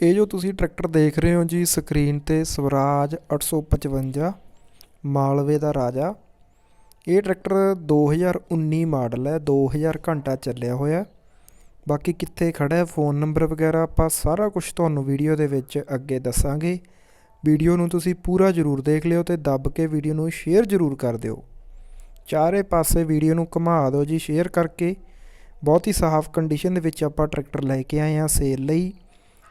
ਇਹ ਜੋ ਤੁਸੀਂ ਟਰੈਕਟਰ ਦੇਖ ਰਹੇ ਹੋ ਜੀ, ਸਕਰੀਨ ਤੇ ਸਵਰਾਜ 855 ਮਾਲਵੇ ਦਾ ਰਾਜਾ। ਇਹ ਟਰੈਕਟਰ 2019 ਮਾਡਲ ਹੈ 2000 ਘੰਟਾ ਚੱਲਿਆ ਹੋਇਆ। ਬਾਕੀ ਕਿੱਥੇ ਖੜਾ ਹੈ, ਫੋਨ ਨੰਬਰ ਵਗੈਰਾ ਆਪਾਂ ਸਾਰਾ ਕੁਝ ਤੁਹਾਨੂੰ ਵੀਡੀਓ ਦੇ ਵਿੱਚ ਅੱਗੇ ਦੱਸਾਂਗੇ। ਵੀਡੀਓ ਨੂੰ ਤੁਸੀਂ ਪੂਰਾ ਜ਼ਰੂਰ ਦੇਖ ਲਿਓ ਤੇ ਦੱਬ ਕੇ ਵੀਡੀਓ ਨੂੰ ਸ਼ੇਅਰ ਜ਼ਰੂਰ ਕਰ ਦਿਓ। ਚਾਰੇ ਪਾਸੇ ਵੀਡੀਓ ਨੂੰ ਘੁਮਾ ਦਿਓ ਜੀ, ਸ਼ੇਅਰ ਕਰਕੇ। ਬਹੁਤ ਹੀ ਸਾਫ਼ ਕੰਡੀਸ਼ਨ ਦੇ ਵਿੱਚ ਆਪਾਂ ਟਰੈਕਟਰ ਲੈ ਕੇ ਆਏ ਹਾਂ ਸੇਲ ਲਈ।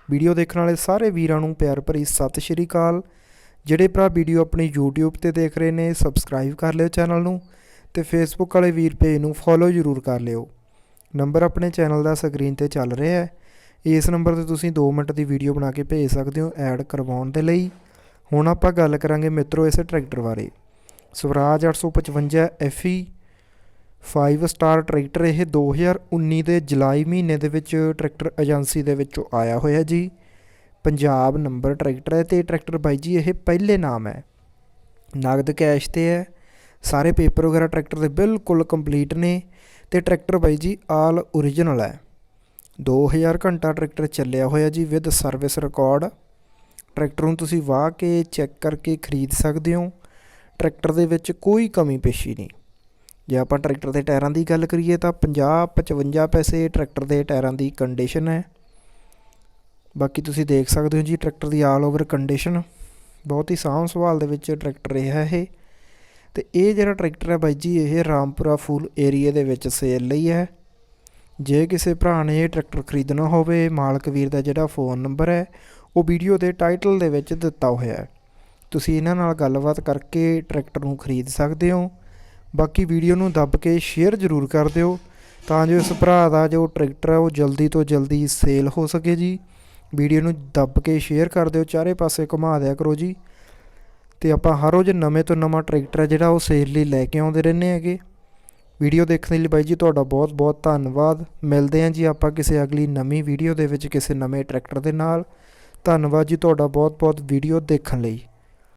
ਵੀਡੀਓ ਦੇਖਣ ਵਾਲੇ ਸਾਰੇ ਵੀਰਾਂ ਨੂੰ ਪਿਆਰ ਭਰੀ ਸਤਿ ਸ਼੍ਰੀ ਅਕਾਲ। ਜਿਹੜੇ ਭਰਾ ਵੀਡੀਓ ਆਪਣੀ YouTube ਤੇ ਦੇਖ ਰਹੇ ਨੇ ਸਬਸਕ੍ਰਾਈਬ ਕਰ ਲਿਓ ਚੈਨਲ ਨੂੰ ਤੇ Facebook ਵਾਲੇ ਵੀਰ ਪੇਜ ਨੂੰ ਫੋਲੋ ਜ਼ਰੂਰ ਕਰ ਲਿਓ। ਨੰਬਰ ਆਪਣੇ ਚੈਨਲ ਦਾ ਸਕਰੀਨ ਤੇ ਚੱਲ ਰਿਹਾ ਹੈ। ਇਸ ਨੰਬਰ ਤੇ ਤੁਸੀਂ 2 ਮਿੰਟ ਦੀ ਵੀਡੀਓ ਬਣਾ ਕੇ ਭੇਜ ਸਕਦੇ ਹੋ ਐਡ ਕਰਵਾਉਣ ਦੇ ਲਈ। ਹੁਣ ਆਪਾਂ ਗੱਲ ਕਰਾਂਗੇ ਮਿੱਤਰੋ ਇਸ ਟਰੈਕਟਰ ਬਾਰੇ। Swaraj 855 FE five star tractor ਇਹ 2019 ਦੇ ਜੁਲਾਈ ਮਹੀਨੇ ਦੇ ਵਿੱਚ ਟਰੈਕਟਰ ਏਜੰਸੀ ਦੇ ਵਿੱਚੋਂ ਆਇਆ ਹੋਇਆ ਜੀ। ਪੰਜਾਬ ਨੰਬਰ ਟਰੈਕਟਰ ਹੈ ਤੇ ਟਰੈਕਟਰ ਬਾਈ ਜੀ, ਇਹ ਪਹਿਲੇ ਨਾਮ ਹੈ। ਨਗਦ ਕੈਸ਼ ਤੇ ਹੈ। ਸਾਰੇ ਪੇਪਰ ਵਗੈਰਾ ਟਰੈਕਟਰ ਦੇ ਬਿਲਕੁਲ ਕੰਪਲੀਟ ਨੇ ਤੇ ਟਰੈਕਟਰ ਬਾਈ ਜੀ ਆਲ ਓਰੀਜਨਲ ਹੈ। 2000 ਘੰਟਾ ਟਰੈਕਟਰ ਚੱਲਿਆ ਹੋਇਆ ਜੀ ਵਿਦ ਸਰਵਿਸ ਰਿਕਾਰਡ ਟਰੈਕਟਰ ਨੂੰ ਤੁਸੀਂ ਵਾਹ ਕੇ ਚੈੱਕ ਕਰਕੇ ਖਰੀਦ ਸਕਦੇ ਹੋ। ਟਰੈਕਟਰ ਦੇ ਵਿੱਚ ਕੋਈ ਕਮੀ ਪੇਸ਼ੀ ਨਹੀਂ। ਜੇ ਆਪਾਂ ਟਰੈਕਟਰ ਦੇ ਟਾਇਰਾਂ ਦੀ ਗੱਲ ਕਰੀਏ ਤਾਂ 50 55 ਪੈਸੇ ਟਰੈਕਟਰ ਦੇ ਟਾਇਰਾਂ ਦੀ ਕੰਡੀਸ਼ਨ ਹੈ। ਬਾਕੀ ਤੁਸੀਂ ਦੇਖ ਸਕਦੇ ਹੋ ਜੀ ਟਰੈਕਟਰ ਦੀ ਆਲ ਓਵਰ ਕੰਡੀਸ਼ਨ ਬਹੁਤ ਹੀ ਸਾਂਭ ਸੰਭਾਲ ਦੇ ਵਿੱਚ ਟਰੈਕਟਰ ਰਿਹਾ ਇਹ। ਤੇ ਇਹ ਜਿਹੜਾ ਟਰੈਕਟਰ ਹੈ ਬਾਈ ਜੀ, ਇਹ ਰਾਮਪੁਰਾ ਫੂਲ ਏਰੀਆ ਦੇ ਵਿੱਚ ਸੇਲ ਲਈ ਹੈ। ਜੇ ਕਿਸੇ ਭਰਾ ਨੇ ਇਹ ਟਰੈਕਟਰ ਖਰੀਦਣਾ ਹੋਵੇ, ਮਾਲਕ ਵੀਰ ਦਾ ਜਿਹੜਾ ਫੋਨ ਨੰਬਰ ਹੈ, ਉਹ ਵੀਡੀਓ ਦੇ ਟਾਈਟਲ ਦੇ ਵਿੱਚ ਦਿੱਤਾ ਹੋਇਆ ਹੈ। ਤੁਸੀਂ ਇਹਨਾਂ ਨਾਲ ਗੱਲਬਾਤ ਕਰਕੇ ਟਰੈਕਟਰ ਨੂੰ ਖਰੀਦ ਸਕਦੇ ਹੋ। ਬਾਕੀ ਵੀਡੀਓ ਨੂੰ ਦੱਬ ਕੇ ਸ਼ੇਅਰ ਜ਼ਰੂਰ ਕਰ ਦਿਓ ਤਾਂ ਜੋ ਇਸ ਭਰਾ ਦਾ ਜੋ ਟਰੈਕਟਰ ਹੈ ਉਹ ਜਲਦੀ ਤੋਂ ਜਲਦੀ ਸੇਲ ਹੋ ਸਕੇ ਜੀ। ਵੀਡੀਓ ਨੂੰ ਦੱਬ ਕੇ ਸ਼ੇਅਰ ਕਰ ਦਿਓ, ਚਾਰੇ ਪਾਸੇ ਘੁਮਾ ਦਿਆ ਕਰੋ ਜੀ। ਤੇ ਆਪਾਂ ਹਰ ਰੋਜ਼ ਨਵੇਂ ਤੋਂ ਨਵਾਂ ਟਰੈਕਟਰ ਹੈ ਜਿਹੜਾ ਉਹ ਸੇਲ ਲਈ ਲੈ ਕੇ ਆਉਂਦੇ ਰਹਿੰਦੇ ਹੈਗੇ। ਵੀਡੀਓ ਦੇਖਣ ਲਈ ਬਾਈ ਜੀ ਤੁਹਾਡਾ ਬਹੁਤ ਬਹੁਤ ਧੰਨਵਾਦ। ਮਿਲਦੇ ਹਾਂ ਜੀ ਆਪਾਂ ਕਿਸੇ ਅਗਲੀ ਨਵੀਂ ਵੀਡੀਓ ਦੇ ਵਿੱਚ ਕਿਸੇ ਨਵੇਂ ਟਰੈਕਟਰ ਦੇ ਨਾਲ। ਧੰਨਵਾਦ ਜੀ ਤੁਹਾਡਾ ਬਹੁਤ ਬਹੁਤ ਵੀਡੀਓ ਦੇਖਣ ਲਈ।